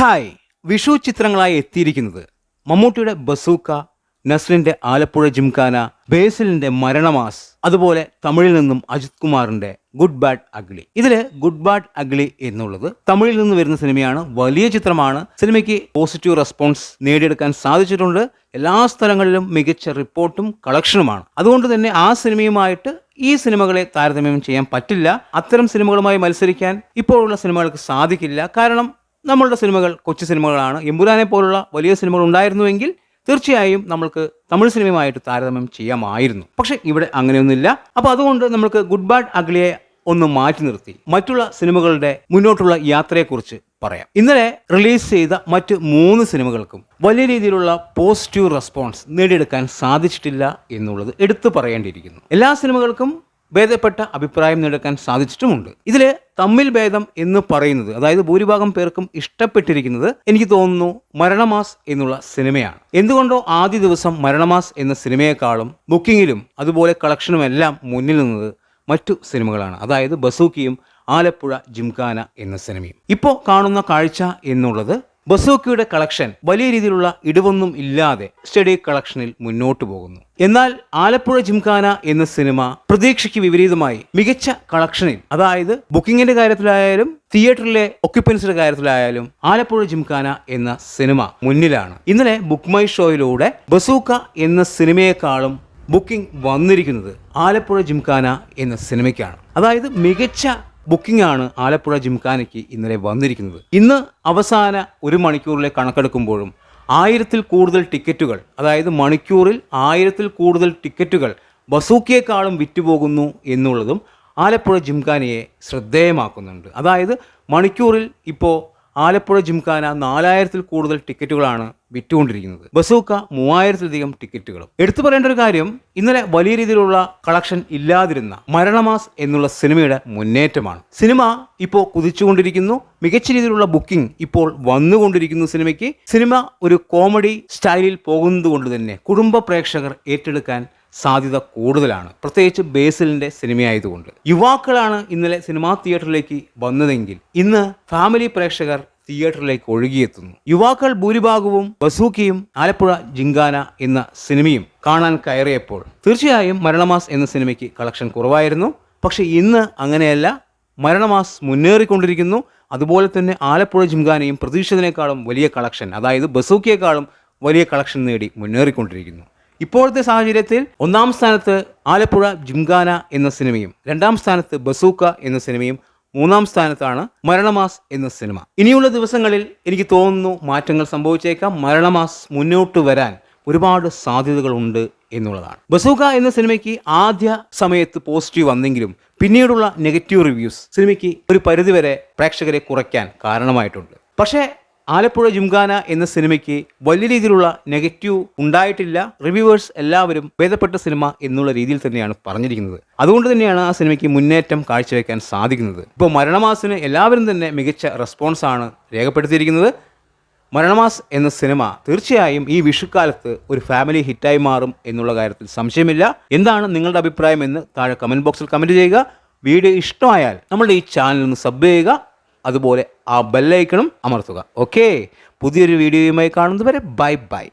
Hi. Vishu ചിത്രങ്ങളായി എത്തിയിരിക്കുന്നത് മമ്മൂട്ടിയുടെ ബസൂക്ക നസ്ലിന്റെ ആലപ്പുഴ ജിംഖാന ബേസിലിന്റെ മരണമാസ് അതുപോലെ തമിഴിൽ നിന്നും അജിത് കുമാറിന്റെ ഗുഡ് ബാഡ് അഗ്ലി. ഇതിൽ ഗുഡ് ബാഡ് അഗ്ലി എന്നുള്ളത് തമിഴിൽ നിന്ന് വരുന്ന സിനിമയാണ്. വലിയ ചിത്രമാണ്. സിനിമയ്ക്ക് പോസിറ്റീവ് റെസ്പോൺസ് നേടിയെടുക്കാൻ സാധിച്ചിട്ടുണ്ട്. എല്ലാ സ്ഥലങ്ങളിലും മികച്ച റിപ്പോർട്ടും കളക്ഷനുമാണ്. അതുകൊണ്ട് തന്നെ ആ സിനിമയുമായിട്ട് ഈ സിനിമകളെ താരതമ്യം ചെയ്യാൻ പറ്റില്ല. അത്തരം സിനിമകളുമായി മത്സരിക്കാൻ ഇപ്പോഴുള്ള സിനിമകൾക്ക് സാധിക്കില്ല. കാരണം നമ്മളുടെ സിനിമകൾ കൊച്ചു സിനിമകളാണ്. എമ്പുരാനെ പോലുള്ള വലിയ സിനിമകൾ ഉണ്ടായിരുന്നുവെങ്കിൽ തീർച്ചയായും നമ്മൾക്ക് തമിഴ് സിനിമയുമായിട്ട് താരതമ്യം ചെയ്യാമായിരുന്നു. പക്ഷെ ഇവിടെ അങ്ങനെയൊന്നുമില്ല. അപ്പോൾ അതുകൊണ്ട് നമ്മൾക്ക് ഗുഡ് ബാഡ് അഗ്ലിയെ ഒന്ന് മാറ്റി നിർത്തി. മറ്റുള്ള സിനിമകളുടെ മുന്നോട്ടുള്ള യാത്രയെക്കുറിച്ച് പറയാം. ഇന്നലെ റിലീസ് ചെയ്ത മറ്റ് മൂന്ന് സിനിമകൾക്കും വലിയ രീതിയിലുള്ള പോസിറ്റീവ് റെസ്പോൺസ് നേടിയെടുക്കാൻ സാധിച്ചിട്ടില്ല എന്നുള്ളത് എടുത്തു പറയേണ്ടിയിരിക്കുന്നു. എല്ലാ സിനിമകൾക്കും ഭേദപ്പെട്ട അഭിപ്രായം നേടിയെടുക്കാൻ സാധിച്ചിട്ടുമുണ്ട്. ഇതിൽ തമ്മിൽ ഭേദം എന്ന് പറയുന്നത് അതായത് ഭൂരിഭാഗം പേർക്കും ഇഷ്ടപ്പെട്ടിരിക്കുന്നത് എനിക്ക് തോന്നുന്നു മരണമാസ് എന്നുള്ള സിനിമയാണ്. എന്തുകൊണ്ടോ ആദ്യ ദിവസം മരണമാസ് എന്ന സിനിമയെക്കാളും ബുക്കിങ്ങിലും അതുപോലെ കളക്ഷനും എല്ലാം മുന്നിൽ നിന്നത് മറ്റു സിനിമകളാണ്. അതായത് ബസൂക്കിയും ആലപ്പുഴ ജിംഖാന എന്ന സിനിമയും. ഇപ്പോൾ കാണുന്ന കാഴ്ച എന്നുള്ളത് ബസൂക്കിയുടെ കളക്ഷൻ വലിയ രീതിയിലുള്ള ഇടിവൊന്നും ഇല്ലാതെ സ്റ്റഡി കളക്ഷനിൽ മുന്നോട്ട് പോകുന്നു. എന്നാൽ ആലപ്പുഴ ജിംഖാന എന്ന സിനിമ പ്രതീക്ഷയ്ക്ക് വിപരീതമായി മികച്ച കളക്ഷനിൽ അതായത് ബുക്കിങ്ങിന്റെ കാര്യത്തിലായാലും തിയേറ്ററിലെ ഒക്യുപ്പൻസിയുടെ കാര്യത്തിലായാലും ആലപ്പുഴ ജിംഖാന എന്ന സിനിമ മുന്നിലാണ്. ഇന്നലെ ബുക്ക് മൈ ഷോയിലൂടെ ബസൂക്ക എന്ന സിനിമയെക്കാളും ബുക്കിംഗ് വന്നിരിക്കുന്നത് ആലപ്പുഴ ജിംഖാന എന്ന സിനിമയ്ക്കാണ്. അതായത് മികച്ച ബുക്കിംഗ് ആണ് ആലപ്പുഴ ജിംഖാനയ്ക്ക് ഇന്നലെ വന്നിരിക്കുന്നത്. ഇന്ന് അവസാന ഒരു മണിക്കൂറിലെ കണക്കെടുക്കുമ്പോഴും ആയിരത്തിൽ കൂടുതൽ ടിക്കറ്റുകൾ അതായത് മണിക്കൂറിൽ ആയിരത്തിൽ കൂടുതൽ ടിക്കറ്റുകൾ ബസൂക്കിയേക്കാളും വിറ്റുപോകുന്നു എന്നുള്ളതും ആലപ്പുഴ ജിംഖാനയെ ശ്രദ്ധേയമാക്കുന്നുണ്ട്. അതായത് മണിക്കൂറിൽ ഇപ്പോൾ ആലപ്പുഴ ജിംഖാന നാലായിരത്തിൽ കൂടുതൽ ടിക്കറ്റുകളാണ് വിറ്റുകൊണ്ടിരിക്കുന്നത്. ബസൂക്ക മൂവായിരത്തിലധികം ടിക്കറ്റുകളും. എടുത്തു പറയേണ്ട ഒരു കാര്യം ഇന്നലെ വലിയ രീതിയിലുള്ള കളക്ഷൻ ഇല്ലാതിരുന്ന മരണമാസ് എന്നുള്ള സിനിമയുടെ മുന്നേറ്റമാണ്. സിനിമ ഇപ്പോൾ കുതിച്ചുകൊണ്ടിരിക്കുന്നു. മികച്ച രീതിയിലുള്ള ബുക്കിംഗ് ഇപ്പോൾ വന്നുകൊണ്ടിരിക്കുന്നു സിനിമയ്ക്ക്. സിനിമ ഒരു കോമഡി സ്റ്റൈലിൽ പോകുന്നത് കൊണ്ട് തന്നെ കുടുംബ പ്രേക്ഷകർ ഏറ്റെടുക്കാൻ സാധ്യത കൂടുതലാണ്. പ്രത്യേകിച്ച് ബേസിലിന്റെ സിനിമയായതുകൊണ്ട്. യുവാക്കളാണ് ഇന്നലെ സിനിമാ തിയേറ്ററിലേക്ക് വന്നതെങ്കിൽ ഇന്ന് ഫാമിലി പ്രേക്ഷകർ തിയേറ്ററിലേക്ക് ഒഴുകിയെത്തുന്നു. യുവാക്കൾ ഭൂരിഭാഗവും ബസൂക്കിയും ആലപ്പുഴ ജിങ്കാന എന്ന സിനിമയും കാണാൻ കയറിയപ്പോൾ തീർച്ചയായും മരണമാസ് എന്ന സിനിമയ്ക്ക് കളക്ഷൻ കുറവായിരുന്നു. പക്ഷേ ഇന്ന് അങ്ങനെയല്ല. മരണമാസ് മുന്നേറിക്കൊണ്ടിരിക്കുന്നു. അതുപോലെ തന്നെ ആലപ്പുഴ ജിംഖാനയും പ്രതീക്ഷിച്ചതിനേക്കാളും വലിയ കളക്ഷൻ അതായത് ബസൂക്കിയേക്കാളും വലിയ കളക്ഷൻ നേടി മുന്നേറിക്കൊണ്ടിരിക്കുന്നു. ഇപ്പോഴത്തെ സാഹചര്യത്തിൽ ഒന്നാം സ്ഥാനത്ത് ആലപ്പുഴ ജിംഗാന എന്ന സിനിമയും രണ്ടാം സ്ഥാനത്ത് ബസൂക്ക എന്ന സിനിമയും മൂന്നാം സ്ഥാനത്താണ് മരണമാസ് എന്ന സിനിമ. ഇനിയുള്ള ദിവസങ്ങളിൽ എനിക്ക് തോന്നുന്നു മാറ്റങ്ങൾ സംഭവിച്ചേക്കാം. മരണമാസ് മുന്നോട്ട് വരാൻ ഒരുപാട് സാധ്യതകളുണ്ട് എന്നുള്ളതാണ്. ബസൂക്ക എന്ന സിനിമയ്ക്ക് ആദ്യ സമയത്ത് പോസിറ്റീവ് വന്നെങ്കിലും പിന്നീടുള്ള നെഗറ്റീവ് റിവ്യൂസ് സിനിമയ്ക്ക് ഒരു പരിധിവരെ പ്രേക്ഷകരെ കുറയ്ക്കാൻ കാരണമായിട്ടുണ്ട്. പക്ഷേ ആലപ്പുഴ ജിംഖാന എന്ന സിനിമയ്ക്ക് വലിയ രീതിയിലുള്ള നെഗറ്റീവ് ഉണ്ടായിട്ടില്ല. റിവ്യൂവേഴ്സ് എല്ലാവരും ഭേദപ്പെട്ട സിനിമ എന്നുള്ള രീതിയിൽ തന്നെയാണ് പറഞ്ഞിരിക്കുന്നത്. അതുകൊണ്ട് തന്നെയാണ് ആ സിനിമയ്ക്ക് മുന്നേറ്റം കാഴ്ചവെക്കാൻ സാധിക്കുന്നത്. ഇപ്പോൾ മരണമാസിന് എല്ലാവരും തന്നെ മികച്ച റെസ്പോൺസാണ് രേഖപ്പെടുത്തിയിരിക്കുന്നത്. മരണമാസ് എന്ന സിനിമ തീർച്ചയായും ഈ വിഷുക്കാലത്ത് ഒരു ഫാമിലി ഹിറ്റായി മാറും എന്നുള്ള കാര്യത്തിൽ സംശയമില്ല. എന്താണ് നിങ്ങളുടെ അഭിപ്രായം എന്ന് താഴെ കമന്റ് ബോക്സിൽ കമന്റ് ചെയ്യുക. വീഡിയോ ഇഷ്ടമായാൽ നമ്മുടെ ഈ ചാനൽ ഒന്ന് സബ് ചെയ്യുക. അതുപോലെ ആ ബെല്ലൈക്കണും അമർത്തുക. ഓക്കെ പുതിയൊരു വീഡിയോയുമായി കാണുന്നതുവരെ ബൈ ബൈ